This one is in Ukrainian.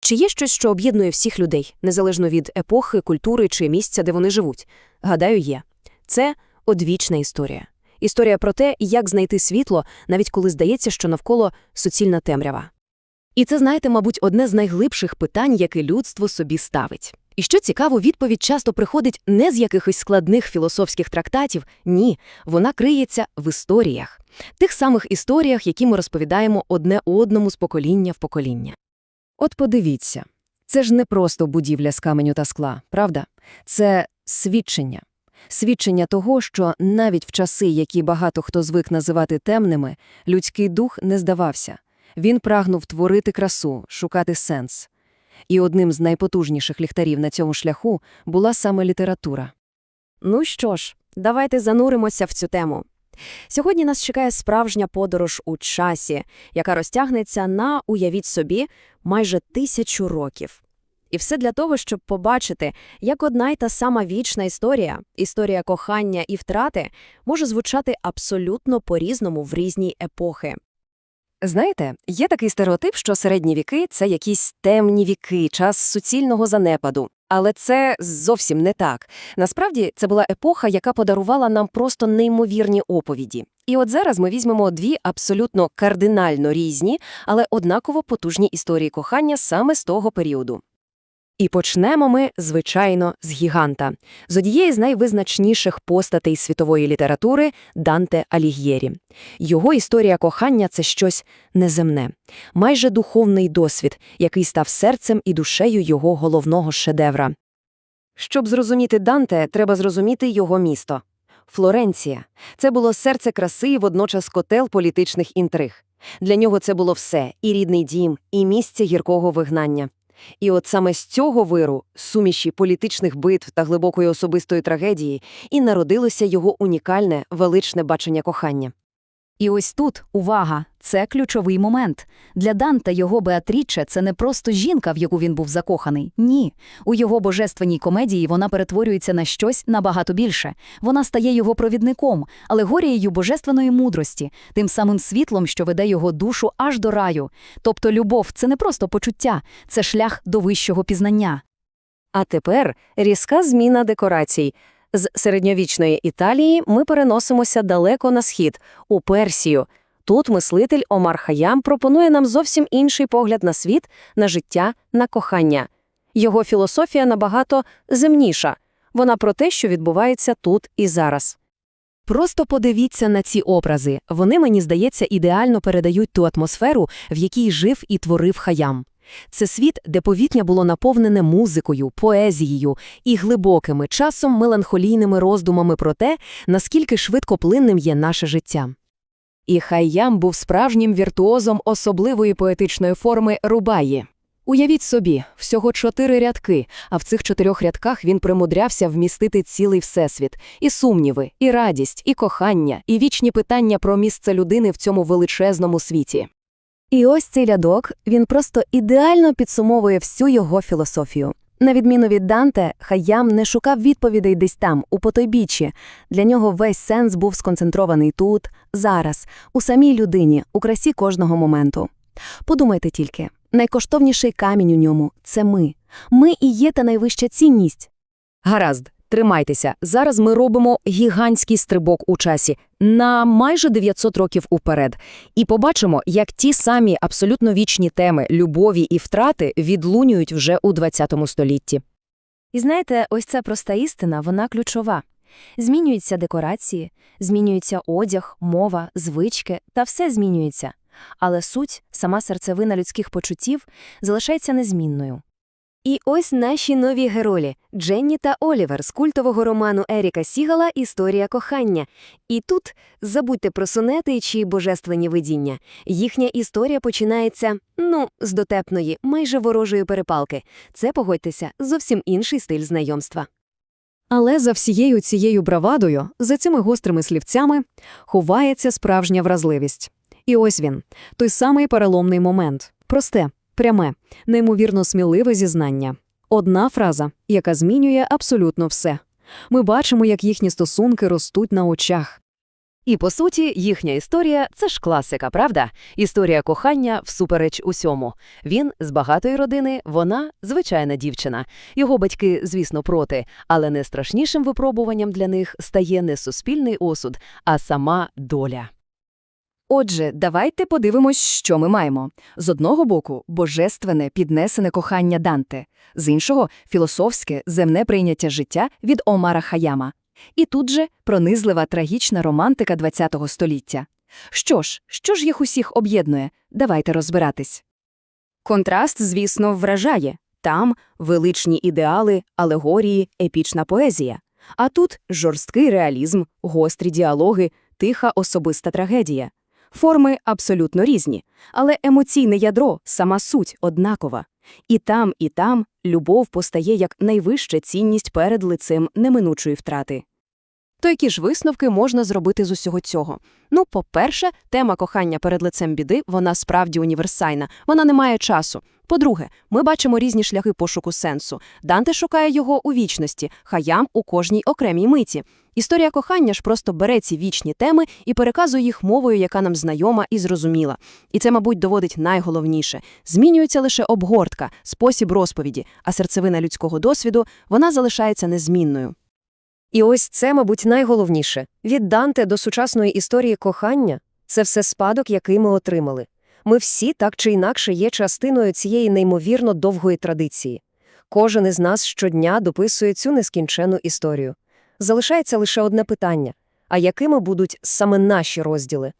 Чи є щось, що об'єднує всіх людей, незалежно від епохи, культури чи місця, де вони живуть? Гадаю, є. Це одвічна історія. Історія про те, як знайти світло, навіть коли здається, що навколо суцільна темрява. І це, знаєте, мабуть, одне з найглибших питань, яке людство собі ставить. І що цікаво, відповідь часто приходить не з якихось складних філософських трактатів, ні, вона криється в історіях. Тих самих історіях, які ми розповідаємо одне одному з покоління в покоління. От подивіться, це ж не просто будівля з каменю та скла, правда? Це свідчення. Свідчення того, що навіть в часи, які багато хто звик називати темними, людський дух не здавався. Він прагнув творити красу, шукати сенс. І одним з найпотужніших ліхтарів на цьому шляху була саме література. Ну що ж, давайте зануримося в цю тему. Сьогодні нас чекає справжня подорож у часі, яка розтягнеться на, уявіть собі, майже тисячу років. І все для того, щоб побачити, як одна й та сама вічна історія, історія кохання і втрати, може звучати абсолютно по-різному в різні епохи. Знаєте, є такий стереотип, що середні віки – це якісь темні віки, час суцільного занепаду. Але це зовсім не так. Насправді, це була епоха, яка подарувала нам просто неймовірні оповіді. І от зараз ми візьмемо дві абсолютно кардинально різні, але однаково потужні історії кохання саме з того періоду. І почнемо ми, звичайно, з гіганта, з однієї з найвизначніших постатей світової літератури Данте Аліг'єрі. Його історія кохання – це щось неземне, майже духовний досвід, який став серцем і душею його головного шедевра. Щоб зрозуміти Данте, треба зрозуміти його місто. Флоренція – це було серце краси і водночас котел політичних інтриг. Для нього це було все – і рідний дім, і місце гіркого вигнання. І от саме з цього виру, суміші політичних битв та глибокої особистої трагедії, і народилося його унікальне, величне бачення кохання. І ось тут, увага, це ключовий момент. Для Данта його Беатріче – це не просто жінка, в яку він був закоханий. Ні. У його божественній комедії вона перетворюється на щось набагато більше. Вона стає його провідником, алегорією божественної мудрості, тим самим світлом, що веде його душу аж до раю. Тобто любов – це не просто почуття, це шлях до вищого пізнання. А тепер різка зміна декорацій. З середньовічної Італії ми переносимося далеко на схід, у Персію. Тут мислитель Омар Хаям пропонує нам зовсім інший погляд на світ, на життя, на кохання. Його філософія набагато земніша. Вона про те, що відбувається тут і зараз. Просто подивіться на ці образи. Вони, мені здається, ідеально передають ту атмосферу, в якій жив і творив Хаям. Це світ, де повітря було наповнене музикою, поезією і глибокими, часом меланхолійними роздумами про те, наскільки швидкоплинним є наше життя. І Хайям був справжнім віртуозом особливої поетичної форми рубаї. Уявіть собі, всього чотири рядки, а в цих чотирьох рядках він примудрявся вмістити цілий всесвіт, і сумніви, і радість, і кохання, і вічні питання про місце людини в цьому величезному світі. І ось цей рядок, він просто ідеально підсумовує всю його філософію. На відміну від Данте, Хаям не шукав відповідей десь там, у потойбіччі. Для нього весь сенс був сконцентрований тут, зараз, у самій людині, у красі кожного моменту. Подумайте тільки, найкоштовніший камінь у ньому це ми. Ми і є та найвища цінність. Гаразд, тримайтеся. Зараз ми робимо гігантський стрибок у часі на майже 900 років уперед. І побачимо, як ті самі абсолютно вічні теми любові і втрати відлунюють вже у 20 столітті. І знаєте, ось ця проста істина, вона ключова. Змінюються декорації, змінюється одяг, мова, звички, та все змінюється. Але суть, сама серцевина людських почуттів, залишається незмінною. І ось наші нові герої – Дженні та Олівер з культового роману Еріка Сігала «Історія кохання». І тут забудьте про сонети чи божественні видіння. Їхня історія починається, ну, з дотепної, майже ворожої перепалки. Це, погодьтеся, зовсім інший стиль знайомства. Але за всією цією бравадою, за цими гострими слівцями, ховається справжня вразливість. І ось він, той самий переломний момент. Просте, пряме, неймовірно сміливе зізнання. Одна фраза, яка змінює абсолютно все. Ми бачимо, як їхні стосунки ростуть на очах. І, по суті, їхня історія – це ж класика, правда? Історія кохання всупереч усьому. Він з багатої родини, вона – звичайна дівчина. Його батьки, звісно, проти, але найстрашнішим випробуванням для них стає не суспільний осуд, а сама доля. Отже, давайте подивимось, що ми маємо. З одного боку – божественне, піднесене кохання Данте, з іншого – філософське, земне прийняття життя від Омара Хаяма. І тут же пронизлива трагічна романтика ХХ століття. Що ж, що ж їх усіх об'єднує? Давайте розбиратись. Контраст, звісно, вражає. Там величні ідеали, алегорії, епічна поезія. А тут жорсткий реалізм, гострі діалоги, тиха особиста трагедія. Форми абсолютно різні, але емоційне ядро, сама суть однакова. І там, і там любов постає як найвища цінність перед лицем неминучої втрати. То які ж висновки можна зробити з усього цього? Ну, по-перше, тема кохання перед лицем біди, вона справді універсальна, вона не має часу. По-друге, ми бачимо різні шляхи пошуку сенсу. Данте шукає його у вічності, Хаям – у кожній окремій миті. Історія кохання ж просто бере ці вічні теми і переказує їх мовою, яка нам знайома і зрозуміла. І це, мабуть, доводить найголовніше. Змінюється лише обгортка, спосіб розповіді, а серцевина людського досвіду, вона залишається незмінною. І ось це, мабуть, найголовніше. Від Данте до сучасної історії кохання – це все спадок, який ми отримали. Ми всі так чи інакше є частиною цієї неймовірно довгої традиції. Кожен із нас щодня дописує цю нескінчену історію. Залишається лише одне питання – а якими будуть саме наші розділи?